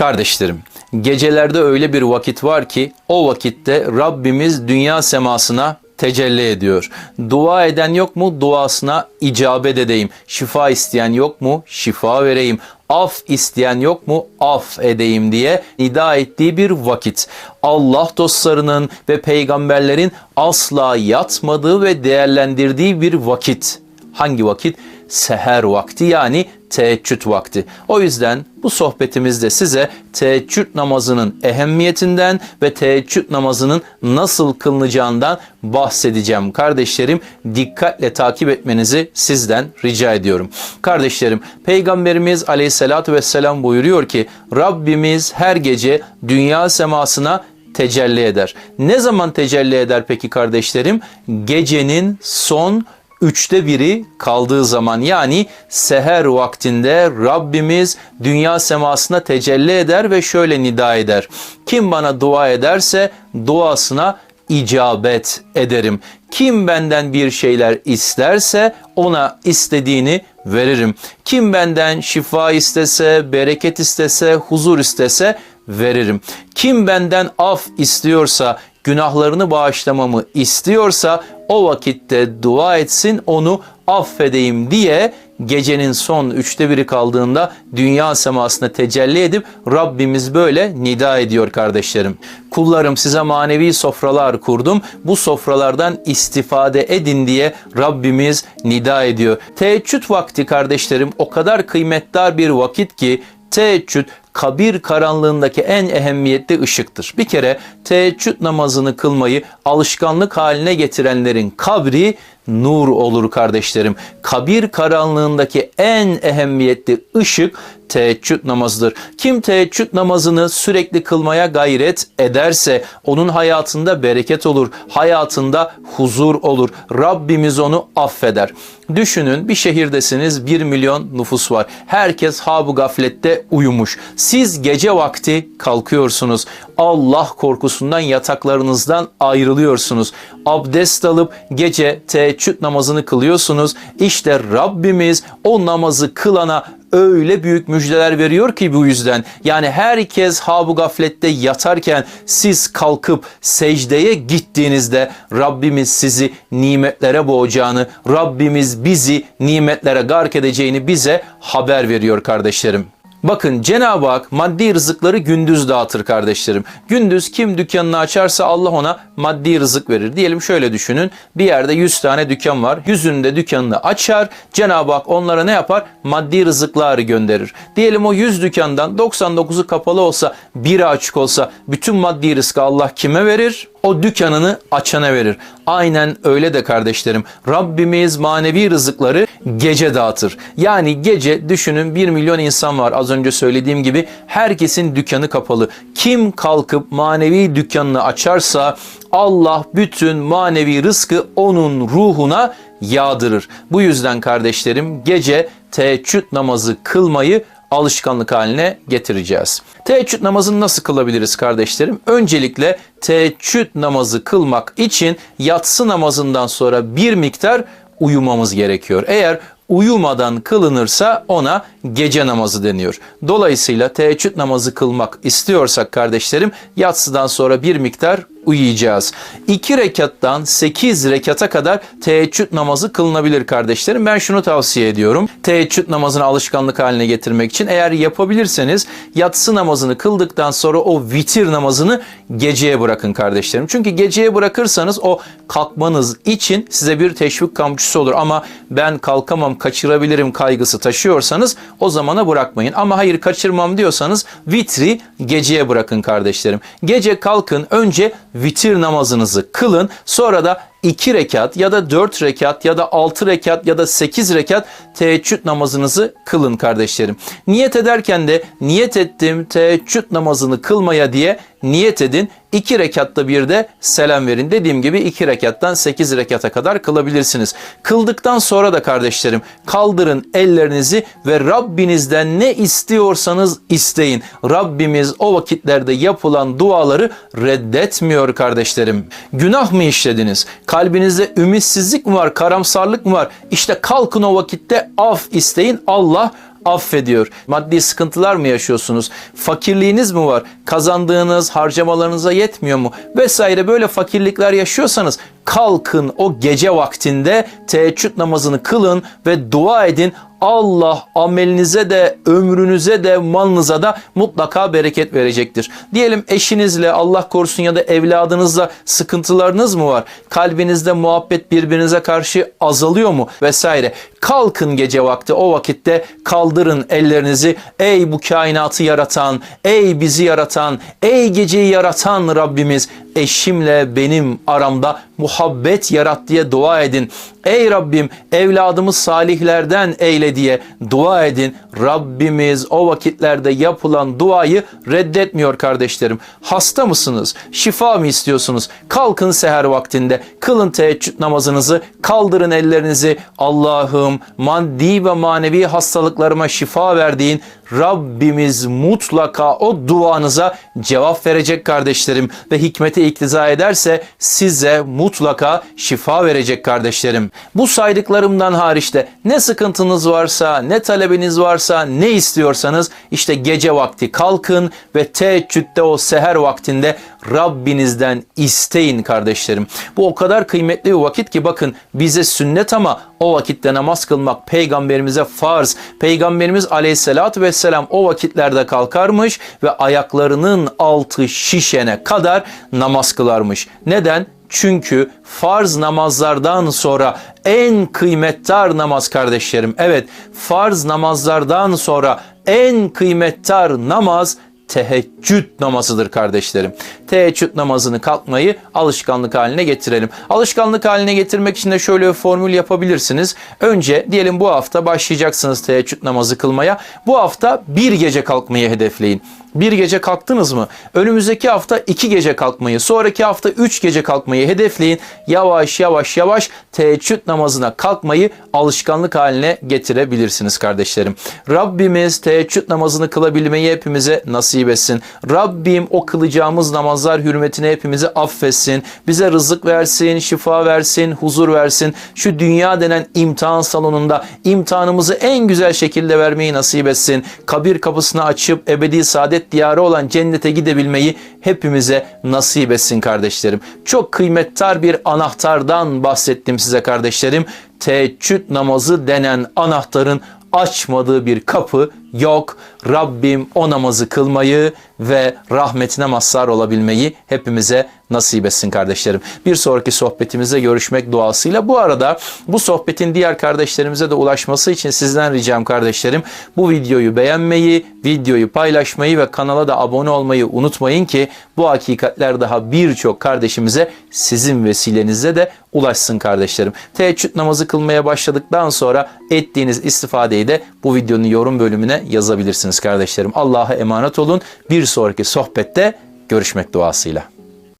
Kardeşlerim, gecelerde öyle bir vakit var ki o vakitte Rabbimiz dünya semasına tecelli ediyor. Dua eden yok mu? Duasına icabet edeyim. Şifa isteyen yok mu? Şifa vereyim. Af isteyen yok mu? Af edeyim diye nida ettiği bir vakit. Allah dostlarının ve peygamberlerin asla yatmadığı ve değerlendirdiği bir vakit. Hangi vakit? Seher vakti yani teheccüd vakti. O yüzden bu sohbetimizde size teheccüd namazının ehemmiyetinden ve teheccüd namazının nasıl kılınacağından bahsedeceğim. Kardeşlerim dikkatle takip etmenizi sizden rica ediyorum. Kardeşlerim Peygamberimiz aleyhissalatü vesselam buyuruyor ki Rabbimiz her gece dünya semasına tecelli eder. Ne zaman tecelli eder peki kardeşlerim? Gecenin son üçte biri kaldığı zaman yani seher vaktinde Rabbimiz dünya semasına tecelli eder ve şöyle nida eder. Kim bana dua ederse duasına icabet ederim. Kim benden bir şeyler isterse ona istediğini veririm. Kim benden şifa istese, bereket istese, huzur istese veririm. Kim benden af istiyorsa, günahlarını bağışlamamı istiyorsa o vakitte dua etsin onu affedeyim diye gecenin son üçte biri kaldığında dünya semasına tecelli edip Rabbimiz böyle nida ediyor kardeşlerim. Kullarım size manevi sofralar kurdum. Bu sofralardan istifade edin diye Rabbimiz nida ediyor. Teheccüd vakti kardeşlerim o kadar kıymetli bir vakit ki teheccüd kabir karanlığındaki en ehemmiyetli ışıktır. Bir kere teheccüd namazını kılmayı alışkanlık haline getirenlerin kabri nur olur kardeşlerim. Kabir karanlığındaki en ehemmiyetli ışık teheccüd namazıdır. Kim teheccüd namazını sürekli kılmaya gayret ederse onun hayatında bereket olur, hayatında huzur olur. Rabbimiz onu affeder. Düşünün bir şehirdesiniz 1 milyon nüfus var. Herkes habu gaflette uyumuş. Siz gece vakti kalkıyorsunuz. Allah korkusundan yataklarınızdan ayrılıyorsunuz. Abdest alıp gece teheccüd namazını kılıyorsunuz. İşte Rabbimiz o namazı kılana öyle büyük müjdeler veriyor ki bu yüzden. Yani herkes habu gaflette yatarken siz kalkıp secdeye gittiğinizde Rabbimiz sizi nimetlere boğacağını, Rabbimiz bizi nimetlere gark edeceğini bize haber veriyor kardeşlerim. Bakın Cenab-ı Hak maddi rızıkları gündüz dağıtır kardeşlerim. Gündüz kim dükkanını açarsa Allah ona maddi rızık verir. Diyelim şöyle düşünün bir yerde 100 tane dükkan var. Yüzünde dükkanını açar. Cenab-ı Hak onlara ne yapar? Maddi rızıkları gönderir. Diyelim o 100 dükkandan 99'u kapalı olsa biri açık olsa bütün maddi rızkı Allah kime verir? o dükkanını açana verir. Aynen öyle de kardeşlerim. Rabbimiz manevi rızıkları gece dağıtır. Yani gece düşünün 1 milyon insan var az önce söylediğim gibi herkesin dükkanı kapalı. Kim kalkıp manevi dükkanını açarsa Allah bütün manevi rızkı onun ruhuna yağdırır. Bu yüzden kardeşlerim gece teheccüd namazı kılmayı alışkanlık haline getireceğiz. Teheccüd namazını nasıl kılabiliriz kardeşlerim? Öncelikle teheccüd namazı kılmak için yatsı namazından sonra bir miktar uyumamız gerekiyor. Eğer uyumadan kılınırsa ona gece namazı deniyor. Dolayısıyla teheccüd namazı kılmak istiyorsak kardeşlerim yatsıdan sonra bir miktar uyuyacağız. 2 rekattan 8 rekata kadar teheccüd namazı kılınabilir kardeşlerim. Ben şunu tavsiye ediyorum. Teheccüd namazını alışkanlık haline getirmek için eğer yapabilirseniz yatsı namazını kıldıktan sonra o vitir namazını geceye bırakın kardeşlerim. Çünkü geceye bırakırsanız o kalkmanız için size bir teşvik kamçısı olur. Ama ben kalkamam kaçırabilirim kaygısı taşıyorsanız o zamana bırakmayın. Ama hayır kaçırmam diyorsanız vitri geceye bırakın kardeşlerim. Gece kalkın önce vitir namazınızı kılın. Sonra da 2 rekat ya da 4 rekat ya da 6 rekat ya da 8 rekat teheccüd namazınızı kılın kardeşlerim. Niyet ederken de niyet ettim teheccüd namazını kılmaya diye niyet edin. 2 rekatta bir de selam verin. Dediğim gibi 2 rekattan 8 rekata kadar kılabilirsiniz. Kıldıktan sonra da kardeşlerim kaldırın ellerinizi ve Rabbinizden ne istiyorsanız isteyin. Rabbimiz o vakitlerde yapılan duaları reddetmiyor kardeşlerim. Günah mı işlediniz? Kalbinizde ümitsizlik mi var, karamsarlık mı var? İşte kalkın o vakitte af isteyin. Allah affediyor. Maddi sıkıntılar mı yaşıyorsunuz? Fakirliğiniz mi var? Kazandığınız harcamalarınıza yetmiyor mu? Vesaire böyle fakirlikler yaşıyorsanız kalkın o gece vaktinde teheccüd namazını kılın ve dua edin. Allah amelinize de ömrünüze de malınıza da mutlaka bereket verecektir. Diyelim eşinizle Allah korusun ya da evladınızla sıkıntılarınız mı var? Kalbinizde muhabbet birbirinize karşı azalıyor mu? Vesaire. Kalkın gece vakti o vakitte kaldırın ellerinizi. Ey bu kainatı yaratan, ey bizi yaratan, ey geceyi yaratan Rabbimiz eşimle benim aramda muhabbet yarat diye dua edin. Ey Rabbim evladımı salihlerden eyle diye dua edin. Rabbimiz o vakitlerde yapılan duayı reddetmiyor kardeşlerim. Hasta mısınız? Şifa mı istiyorsunuz? Kalkın seher vaktinde, kılın teheccüd namazınızı, kaldırın ellerinizi. Allah'ım maddi ve manevi hastalıklarıma şifa verdiğin Rabbimiz mutlaka o duanıza cevap verecek kardeşlerim ve hikmete iktiza ederse size mutlaka şifa verecek kardeşlerim. Bu saydıklarımdan hariçte ne sıkıntınız varsa, ne talebiniz varsa, ne istiyorsanız işte gece vakti kalkın ve teheccüde o seher vaktinde Rabbinizden isteyin kardeşlerim. Bu o kadar kıymetli bir vakit ki bakın bize sünnet ama o vakitte namaz kılmak peygamberimize farz. Peygamberimiz aleyhissalatü vesselam o vakitlerde kalkarmış ve ayaklarının altı şişene kadar namaz kılarmış. Neden? Çünkü farz namazlardan sonra en kıymettar namaz kardeşlerim. Evet farz namazlardan sonra en kıymettar namaz teheccüd namazıdır kardeşlerim. Teheccüd namazını kalkmayı alışkanlık haline getirelim. Alışkanlık haline getirmek için de şöyle bir formül yapabilirsiniz. Önce diyelim bu hafta başlayacaksınız teheccüd namazı kılmaya. Bu hafta bir gece kalkmayı hedefleyin. Bir gece kalktınız mı? Önümüzdeki hafta iki gece kalkmayı, sonraki hafta üç gece kalkmayı hedefleyin. Yavaş yavaş yavaş teheccüd namazına kalkmayı alışkanlık haline getirebilirsiniz kardeşlerim. Rabbimiz teheccüd namazını kılabilmeyi hepimize nasip etsin. Rabbim o kılacağımız namazlar hürmetine hepimizi affetsin. Bize rızık versin, şifa versin, huzur versin. Şu dünya denen imtihan salonunda imtihanımızı en güzel şekilde vermeyi nasip etsin. Kabir kapısını açıp ebedi saadet diyarı olan cennete gidebilmeyi hepimize nasip etsin kardeşlerim. Çok kıymettar bir anahtardan bahsettim size kardeşlerim. Teheccüd namazı denen anahtarın açmadığı bir kapı yok. Rabbim o namazı kılmayı ve rahmetine mazhar olabilmeyi hepimize nasip etsin kardeşlerim. Bir sonraki sohbetimizde görüşmek duasıyla. Bu arada bu sohbetin diğer kardeşlerimize de ulaşması için sizden ricam kardeşlerim bu videoyu beğenmeyi, videoyu paylaşmayı ve kanala da abone olmayı unutmayın ki bu hakikatler daha birçok kardeşimize sizin vesilenizle de ulaşsın kardeşlerim. Teheccüd namazı kılmaya başladıktan sonra ettiğiniz istifadeyi de bu videonun yorum bölümüne yazabilirsiniz kardeşlerim. Allah'a emanet olun. Bir sonraki sohbette görüşmek duasıyla.